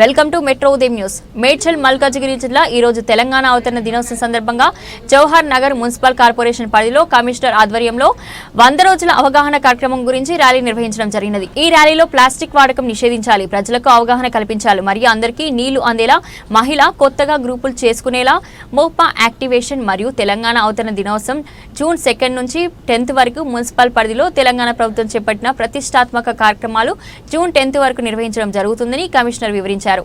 Welcome to metro ఉదయం news. Medchal Malkajgiri జిల్లా ఈరోజు తెలంగాణ అవతరణ దినోత్సవం సందర్భంగా జవహర్ నగర్ మున్సిపల్ కార్పొరేషన్ పరిధిలో కమిషనర్ ఆధ్వర్యంలో వంద రోజుల అవగాహన కార్యక్రమం గురించి ర్యాలీ నిర్వహించడం జరిగినది. ఈ ర్యాలీలో ప్లాస్టిక్ వాడకం నిషేధించాలి ప్రజలకు అవగాహన కల్పించాలి మరియు అందరికీ నీళ్ళు అందేలా మహిళ కొత్తగా గ్రూపులు చేసుకునేలా మోపా యాక్టివేషన్ మరియు తెలంగాణ అవతరణ దినోత్సవం జూన్ సెకండ్ నుంచి టెన్త్ వరకు మున్సిపల్ పరిధిలో తెలంగాణ ప్రభుత్వం చేపట్టిన ప్రతిష్టాత్మక కార్యక్రమాలు జూన్ టెన్త్ వరకు నిర్వహించడం జరుగుతుందని కమిషనర్ వివరించారు. ప్రారంభించారు నిర్వహించారు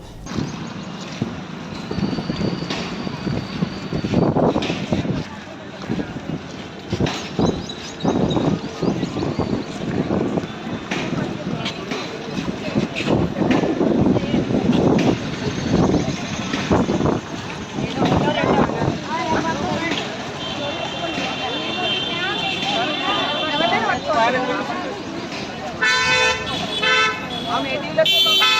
Vamos, Edilha,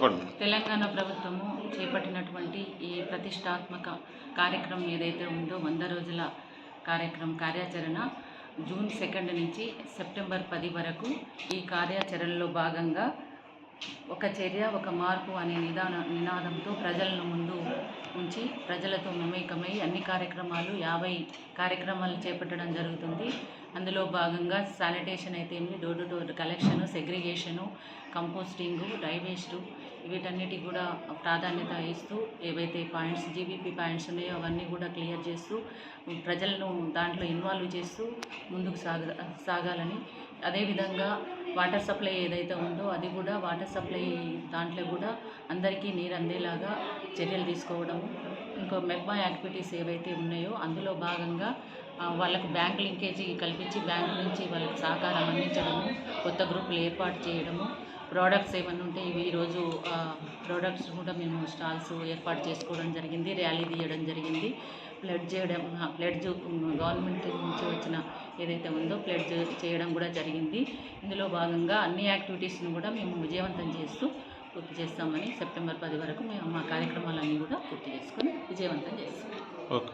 చెప్పండి తెలంగాణ ప్రభుత్వము చేపట్టినటువంటి ఈ ప్రతిష్టాత్మక కార్యక్రమం ఏదైతే ఉందో వంద రోజుల కార్యక్రమం కార్యాచరణ జూన్ సెకండ్ నుంచి సెప్టెంబర్ పది వరకు ఈ కార్యాచరణలో భాగంగా ఒక చర్య ఒక మార్పు అనే నిదాన నినాదంతో ప్రజలను ముందు ఉంచి ప్రజలతో మమేకమై అన్ని కార్యక్రమాలు యాభై కార్యక్రమాలు చేపట్టడం జరుగుతుంది. అందులో భాగంగా శానిటేషన్ అయితే ఏమి door to door collection segregation composting dry waste వీటన్నిటికి కూడా ప్రాధాన్యత ఇస్తూ ఏవైతే పాయింట్స్ జీబీపీ పాయింట్స్ ఉన్నాయో అవన్నీ కూడా క్లియర్ చేస్తూ ప్రజలను దాంట్లో ఇన్వాల్వ్ చేస్తూ ముందుకు సాగ సాగాలని అదేవిధంగా వాటర్ సప్లై ఏదైతే ఉందో అది కూడా వాటర్ సప్లై దాంట్లో కూడా అందరికీ నీరు అందేలాగా చర్యలు తీసుకోవడము. ఇంకో మెప్మా యాక్టివిటీస్ ఏవైతే ఉన్నాయో అందులో భాగంగా వాళ్ళకు బ్యాంక్ లింకేజీ కల్పించి బ్యాంక్ నుంచి వాళ్ళకి సహకారం అందించడము కొత్త గ్రూపులు ఏర్పాటు చేయడము ప్రోడక్ట్స్ ఏమైనా ఉంటే ఇవి ఈరోజు ప్రోడక్ట్స్ కూడా మేము స్టాల్స్ ఏర్పాటు చేసుకోవడం జరిగింది ర్యాలీ తీయడం జరిగింది. ప్లడ్ చేయడం ప్లడ్ గవర్నమెంట్ నుంచి వచ్చిన ఏదైతే ఉందో ప్లడ్ చేయడం కూడా జరిగింది. ఇందులో భాగంగా అన్ని యాక్టివిటీస్ను కూడా మేము విజయవంతం చేస్తూ పూర్తి చేస్తామని సెప్టెంబర్ పది వరకు మేము మా కార్యక్రమాలన్నీ కూడా పూర్తి చేసుకొని విజయవంతం చేస్తాం. ఓకే.